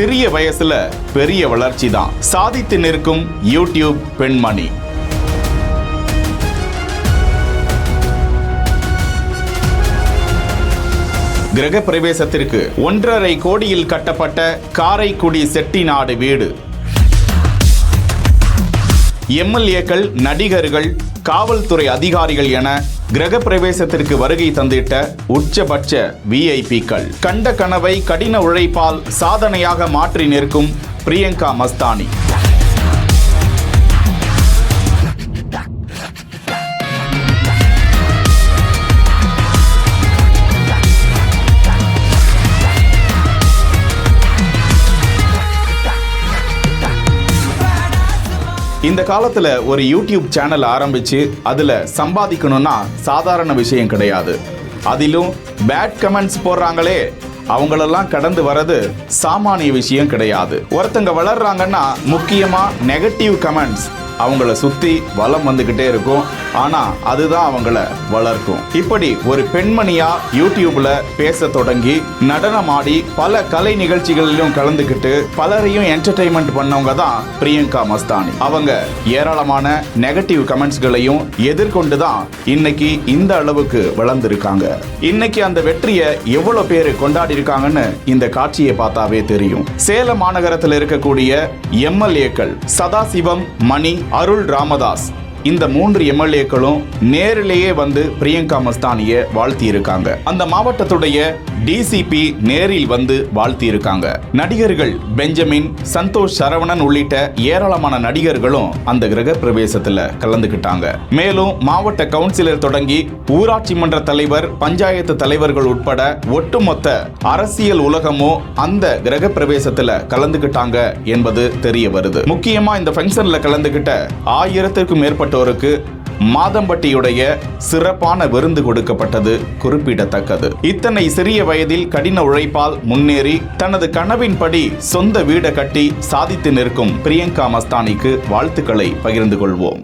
சிறிய வயசுல பெரிய வளர்ச்சி தான் சாதித்து நிற்கும் யூடியூப் பெண்மணி. கிரக பிரவேசத்திற்கு ஒன்றரை கோடியில் கட்டப்பட்ட காரைக்குடி செட்டிநாடு வீடு. எம்எல்ஏக்கள் நடிகர்கள் காவல்துறை அதிகாரிகள் என கிரக பிரவேசத்திற்கு வருகை தந்திட்ட உச்சபட்ச விஐபிக்கள் கண்ட கனவை கடின உழைப்பால் சாதனையாக மாற்றி நிற்கும் பிரியங்கா மஸ்தானி. இந்த காலத்துல ஒரு யூடியூப் சேனல் ஆரம்பிச்சு அதுல சம்பாதிக்கணும்னா சாதாரண விஷயம் கிடையாது. அதிலும் பேட் கமெண்ட்ஸ் போடுறாங்களே அவங்களெல்லாம் கடந்து வர்றது சாமானிய விஷயம் கிடையாது. ஒருத்தங்க வளர்றாங்கன்னா முக்கியமா நெகட்டிவ் கமெண்ட்ஸ் அவங்கள சுத்தி வலம் வந்துகிட்டே இருக்கும். ஆனா அதுதான் அவங்கள வளர்க்கும். இப்படி ஒரு பெண்மணியா யூடியூப்ல பேச தொடங்கி நடனமாடி பல கலை நிகழ்ச்சிகளிலும் கலந்துக்கிட்டு பலரையும் என்டர்டைன்மெண்ட் பண்ணவங்க தான் பிரியங்கா மஸ்தானி. அவங்க ஏராளமான நெகட்டிவ் கமெண்ட்ஸ்களையும் எதிர்கொண்டு தான் இன்னைக்கு இந்த அளவுக்கு வளர்ந்துருக்காங்க. இன்னைக்கு அந்த வெற்றியை எவ்வளவு பேர் கொண்டாடி இருக்காங்கன்னு இந்த காட்சியை பார்த்தாவே தெரியும். சேலம் மாநகரத்தில் இருக்கக்கூடிய எம்எல்ஏக்கள் சதாசிவம் மணி அருள் ராமதாஸ். இந்த மூன்று எம்எல்ஏக்களும் நேரிலேயே வந்து பிரியங்கா மஸ்தானிய வாழ்த்தி இருக்காங்க அந்த மாவட்டத்துடைய டிசிபி நேரில் வந்து வாழ்த்தி இருக்காங்க நடிகர்கள் பெஞ்சமின் சந்தோஷ் சரவணன் உள்ளிட்ட ஏராளமான நடிகர்களும் அந்த கிரக பிரவேசத்துல கலந்துகிட்டாங்க மேலும் மாவட்ட கவுன்சிலர் தொடங்கி ஊராட்சி மன்ற தலைவர் பஞ்சாயத்து தலைவர்கள் உட்பட ஒட்டுமொத்த அரசியல் உலகமும் அந்த கிரக பிரவேசத்துல கலந்துகிட்டாங்க என்பது தெரிய வருது. முக்கியமா இந்த ஃபங்க்ஷன்ல கலந்துகிட்ட ஆயிரத்திற்கும் மேற்பட்டோருக்கு மாதம்பட்டியுடைய சிறப்பான விருந்து கொடுக்கப்பட்டது குறிப்பிடத்தக்கது. இத்தனை சிறிய வயதில் கடின உழைப்பால் முன்னேறி தனது கனவின்படி சொந்த வீடு கட்டி சாதித்து நிற்கும் பிரியங்கா மஸ்தானிக்கு வாழ்த்துக்களை பகிர்ந்து கொள்வோம்.